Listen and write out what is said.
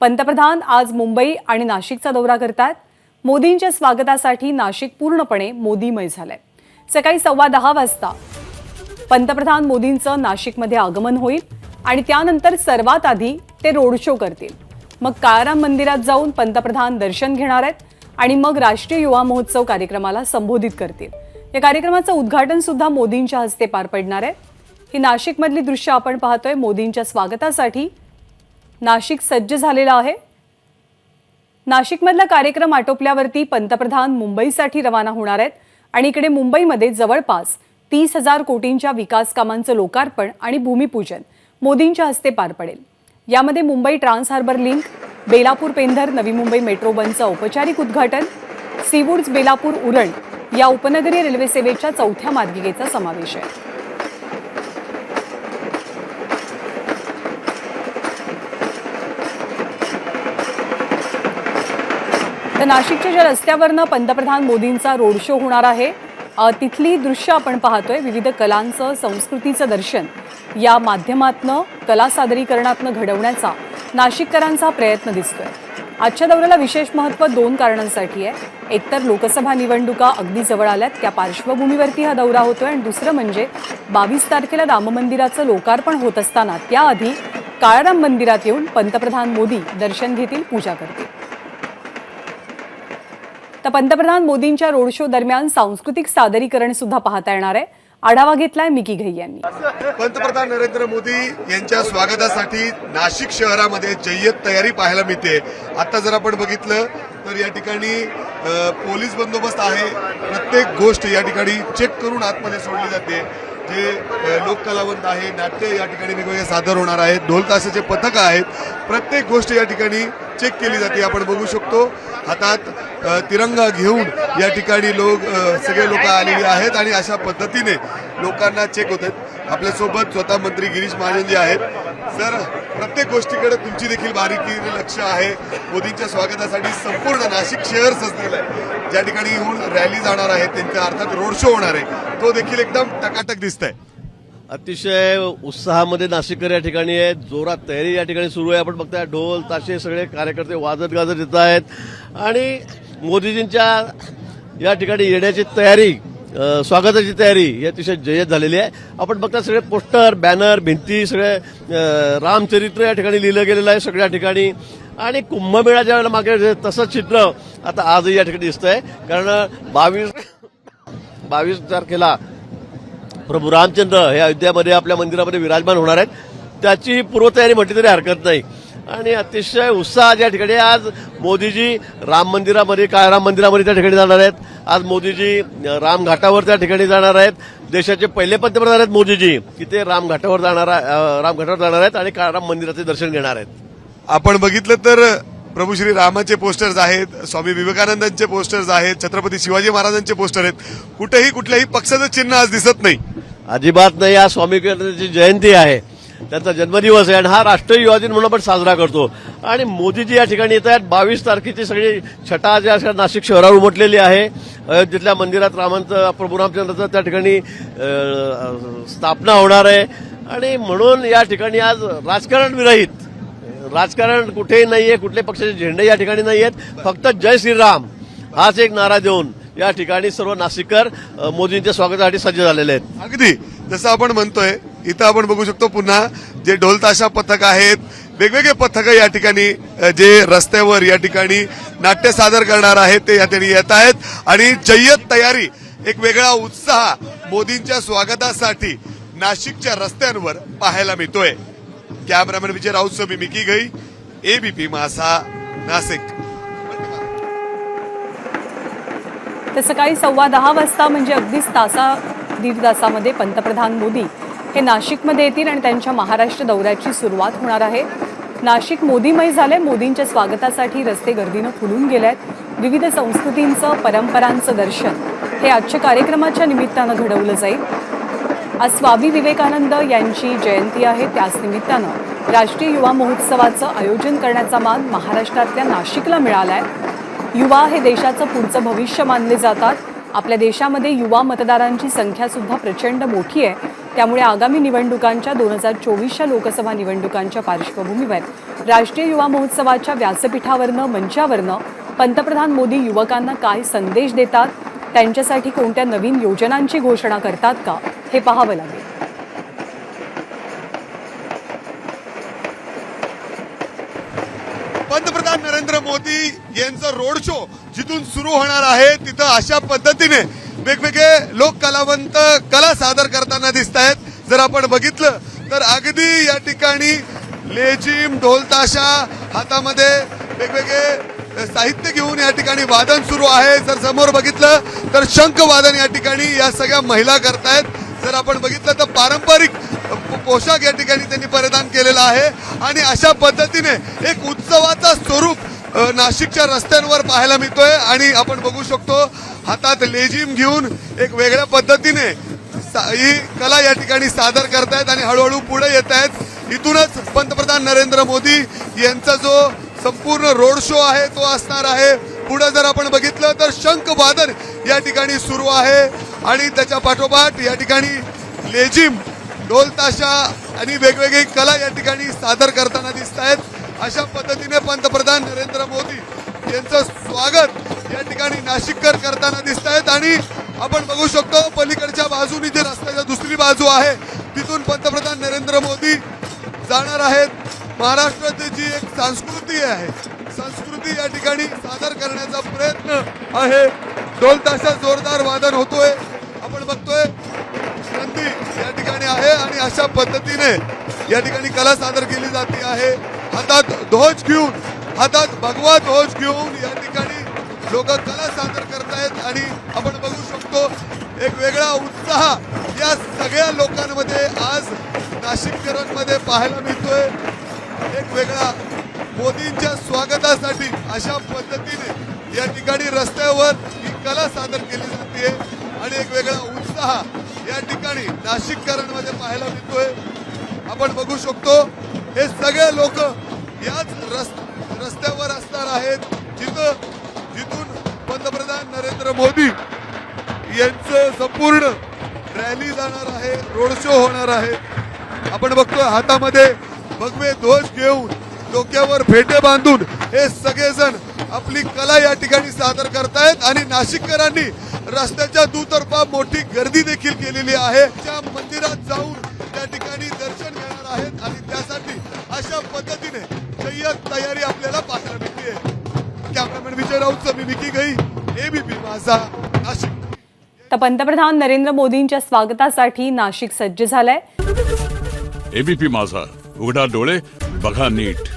पंतप्रधान आज मुंबई आणि नाशिकचा दौरा करतात. मोदींच्या स्वागतासाठी नाशिक पूर्णपणे मोदीमय झालंय. सकाळी सव्वा दहा वाजता पंतप्रधान मोदींचं नाशिकमध्ये आगमन होईल आणि त्यानंतर सर्वात आधी ते रोड शो करतील. मग काळाराम मंदिरात जाऊन पंतप्रधान दर्शन घेणार आहेत आणि मग राष्ट्रीय युवा महोत्सव कार्यक्रमाला संबोधित करतील. या कार्यक्रमाचं उद्घाटन सुद्धा मोदींच्या हस्ते पार पडणार आहे. ही नाशिकमधली दृश्य आपण पाहतोय. मोदींच्या स्वागतासाठी नाशिक सज्ज झालेलं आहे. नाशिकमधला कार्यक्रम आटोपल्यावरती पंतप्रधान मुंबईसाठी रवाना होणार आहेत आणि इकडे मुंबईमध्ये जवळपास तीस हजार कोटींच्या विकास कामांचं लोकार्पण आणि भूमिपूजन मोदींच्या हस्ते पार पडेल. यामध्ये Mumbai trans harbour link Belapur Pendhar Navi Mumbai metro बनचं औपचारिक उद्घाटन सीवूड्स बेलापूर उरण या उपनगरीय रेल्वे सेवेच्या चौथ्या मार्गिकेचा समावेश आहे. नाशिकच्या ज्या रस्त्यावरनं पंतप्रधान मोदींचा रोड शो होणार आहे तिथली दृश्य आपण पाहतोय विविध कलांचं संस्कृतीचं दर्शन. या माध्यमातनं कला सादरीकरणातनं घडवण्याचा नाशिककरांचा प्रयत्न दिसतोय. आजच्या दौऱ्याला विशेष महत्त्व दोन कारणांसाठी आहे. एकतर लोकसभा निवडणुका अगदी जवळ आल्यात त्या पार्श्वभूमीवरती हा दौरा होतोय आणि दुसरं म्हणजे बावीस तारखेला राममंदिराचं लोकार्पण होत असताना त्याआधी काळाराम मंदिरात येऊन पंतप्रधान मोदी दर्शन घेतील पूजा करतील. तर पंतप्रधान मोदींच्या रोड शो दरम्यान सांस्कृतिक सादरीकरण सुद्धा पाहता येणार आहे. आढावा घेतलाय मिकी घई यांनी. पंतप्रधान नरेंद्र मोदी यांच्या स्वागतासाठी नाशिक शहरामध्ये जय्यत तयारी पाहायला मिळते. आता जर आपण बघितलं तर या ठिकाणी पोलीस बंदोबस्त आहे. प्रत्येक गोष्ट या ठिकाणी चेक करून आतमध्ये सोडली जाते. जे लोककलावंत आहे नाट्य या ठिकाणी वेगवेगळे सादर होणार आहेत. ढोलताशाचे पथक आहेत. प्रत्येक गोष्ट या ठिकाणी चेक केली जाते आपण बघू शकतो. हातात तिरंगा घेऊन या ठिकाणी लोक सगळे लोक आलेले आहेत आणि अशा पद्धतीने लोकांना चेक होत आहेत. आपल्यासोबत स्वतः मंत्री गिरीश महाजन जे आहेत सर प्रत्येक गोष्टीकडे तुमची देखील बारीकीने लक्ष आहे. मोदींच्या स्वागतासाठी संपूर्ण नाशिक शहर सजलेलं आहे. ज्या ठिकाणी येऊन रॅली जाणार आहे त्यांच्या अर्थात रोड शो होणार आहे. तो देखील एकदम टकाटक दिसत आहे अतिशय उत्साहामध्ये नाशिककर या ठिकाणी आहेत. जोरात तयारी या ठिकाणी सुरू आहे. आपण बघताय ढोल ताशे सगळे कार्यकर्ते वाजत गाजत येत आहेत. आणि मोदीजींच्या या ठिकाणी येण्याची तयारी स्वागताची तयारी ही अतिशय जय्यत झालेली आहे. आपण बघता सगळे पोस्टर बॅनर भिंती सगळे रामचरित्र या ठिकाणी लिहिलं गेलेलं आहे सगळ्या ठिकाणी. आणि कुंभमेळा ज्या वेळेला मागे तसंच चित्र आता आजही या ठिकाणी दिसतंय. कारण बावीस बावीस तारखेला प्रभू रामचंद्र हे अयोध्यामध्ये आपल्या मंदिरामध्ये विराजमान होणार आहेत. त्याची पूर्वतयारी म्हटली तरी हरकत नाही. आणि अतिशय उत्साह या ठिकाणी आज मोदीजी राम मंदिरामध्ये काय राम मंदिरामध्ये त्या ठिकाणी जाणार आहेत. आज मोदीजी राम घाटावर त्या ठिकाणी जाणार आहेत. देशाचे पहिले पंतप्रधान आहेत मोदीजी की ते राम घाटावर जाणार अं, राम घाटावर जाणार आहेत आणि काळाराम मंदिराचे दर्शन घेणार आहेत. आपण बघितलं तर प्रभू श्री रामाचे पोस्टर्स आहेत स्वामी विवेकानंदांचे पोस्टर्स आहेत छत्रपती शिवाजी महाराजांचे पोस्टर आहेत. कुठेही कुठल्याही पक्षाचं चिन्ह आज दिसत नाही. अजिबात नाही. आज स्वामी जयंती आहे. त्यांचा जन्मदिवस आहे आणि हा राष्ट्रीय युवा दिन म्हणून आपण साजरा करतो. आणि मोदीजी या ठिकाणी येत आहेत. बावीस तारखेची सगळी छटा ज्या अशा नाशिक शहरावर उमटलेली आहे. अयोध्येतल्या मंदिरात रामांचं प्रभू रामचंद्राचं त्या ठिकाणी स्थापना होणार आहे. आणि म्हणून या ठिकाणी आज राजकारण विरहित. राजकारण कुठेही नाहीये. कुठले पक्षाचे झेंडे या ठिकाणी नाही आहेत फक्त जय श्रीराम. हाच एक नारा देऊन या ठिकाणी सर्व नाशिककर मोदींच्या स्वागतासाठी सज्ज झालेले आहेत. अगदी. जसं आपण म्हणतोय इथं आपण बघू शकतो पुन्हा जे ढोलताशा पथक आहेत वेगवेगळे पथक या ठिकाणी जे रस्त्यावर या ठिकाणी नाट्य सादर करणार आहेत ते या ठिकाणी येत आहेत. आणि जय्यत तयारी एक वेगळा उत्साह मोदींच्या स्वागतासाठी नाशिकच्या रस्त्यांवर पाहायला मिळतोय. कॅमेरामॅन विजय राऊत मी मिकी गई एबीपी मासा नाशिक. तर सकाळी सव्वा दहा वाजता म्हणजे अगदीच तासा दीड तासामध्ये पंतप्रधान मोदी हे नाशिकमध्ये येतील आणि त्यांच्या महाराष्ट्र दौऱ्याची सुरुवात होणार आहे. नाशिक मोदीमय झालंय. मोदींच्या स्वागतासाठी रस्ते गर्दीनं फुलून गेले आहेत विविध संस्कृतींचं परंपरांचं दर्शन हे आजच्या कार्यक्रमाच्या निमित्तानं घडवलं जाईल. आज स्वामी विवेकानंद यांची जयंती आहे. त्याच निमित्तानं राष्ट्रीय युवा महोत्सवाचं आयोजन करण्याचा मान महाराष्ट्रातल्या नाशिकला मिळाला आहे युवा हे देशाचं पुढचं भविष्य मानले जातात. आपल्या देशामध्ये युवा मतदारांची संख्यासुद्धा प्रचंड मोठी आहे. त्यामुळे आगामी निवडणुकांच्या दोन हजार चोवीसच्या लोकसभा निवडणुकांच्या पार्श्वभूमीवर राष्ट्रीय युवा महोत्सवाच्या व्यासपीठावरनं मंचावरनं पंतप्रधान मोदी युवकांना काय संदेश देतात? त्यांच्यासाठी कोणत्या नवीन योजनांची घोषणा करतात का? हे पाहावं लागेल. पंतप्रधान नरेंद्र मोदी यांचं रोड शो जिथून सुरू होणार आहे तिथं अशा पद्धतीने वेगवेगळे लोक कलावंत कला सादर करताना दिसत आहेत जर आपण बघितलं तर अगदी या ठिकाणी लेझिम ढोलताशा हातामध्ये वेगवेगळे साहित्य घेऊन या ठिकाणी वादन सुरू आहे. जर समोर बघितलं तर शंख वादन या ठिकाणी या सगळ्या महिला करतायत. जर आपण बघितलं तर पारंपरिक पोशाख या ठिकाणी त्यांनी परिधान केलेला आहे. आणि अशा पद्धतीने एक उत्सवाचा नाशिकच्या रस्त्यांवर पाहायला मिळतोय आणि आपण बघू शकतो हातात लेझिम घेऊन एक वेगळ्या पद्धतीने सा- ही कला या ठिकाणी सादर करतायत आणि हळूहळू पुढे येत आहेत इथूनच पंतप्रधान नरेंद्र मोदी यांचा जो संपूर्ण रोड शो आहे तो असणार आहे. पुढे जर आपण बघितलं तर शंख वादन या ठिकाणी सुरू आहे आणि त्याच्या पाठोपाठ या ठिकाणी लेझिम ढोलताशा आणि वेगवेगळी कला या ठिकाणी सादर करताना दिसत आहेत अशा पद्धतीने पंतप्रधान नरेंद्र मोदी यांचं स्वागत या ठिकाणी नाशिककर करताना दिसत आहेत आणि आपण बघू शकतो पलीकडच्या बाजूनी जे रस्त्याच्या दुसरी बाजू आहे तिथून पंतप्रधान नरेंद्र मोदी जाणार आहेत. महाराष्ट्राची जी एक संस्कृती आहे संस्कृती या ठिकाणी सादर करण्याचा प्रयत्न आहे. ढोल ताशा जोरदार वादन होतोय. आपण बघतोय संधी या ठिकाणी आहे आणि अशा पद्धतीने या ठिकाणी कला सादर केली जाते आहे. हातात ध्वज घेऊन हातात भगवा ध्वज घेऊन या ठिकाणी लोक कला सादर करतायत आणि आपण बघू शकतो एक वेगळा उत्साह या सगळ्या लोकांमध्ये आज नाशिककरांमध्ये पाहायला मिळतोय. एक वेगळा मोदींच्या स्वागतासाठी अशा पद्धतीने या ठिकाणी रस्त्यावर ही कला सादर केली जाते आणि एक वेगळा उत्साह या ठिकाणी नाशिककरांमध्ये पाहायला मिळतोय. आपण बघू शकतो हे सगळे लोक याच रस- रस्त्यावर असणार आहेत. जिथं जिथून पंतप्रधान नरेंद्र मोदी यांचं संपूर्ण रॅली जाणार आहे रोड शो होणार आहे. आपण बघतोय हातामध्ये भगवे ध्वज घेऊन डोक्यावर फेटे बांधून हे सगळेजण आपली कला या ठिकाणी सादर करतायत आणि नाशिककरांनी रस्त्याच्या दुतर्फा मोठी गर्दी देखील केलेली आहे. त्या मंदिरात जाऊन त्या ठिकाणी दर्शन घेणार आहेत आणि त्यासाठी अशा पद्धतीने जय्यत तयारी आपल्याला पाहायला मिळते कॅमेरामॅन विजय राऊतचं मी विकी गई एबीपी माझा नाशिक. तर पंतप्रधान नरेंद्र मोदींच्या स्वागतासाठी नाशिक सज्ज झालंय. एबीपी माझा उघडा डोळे बघा नीट.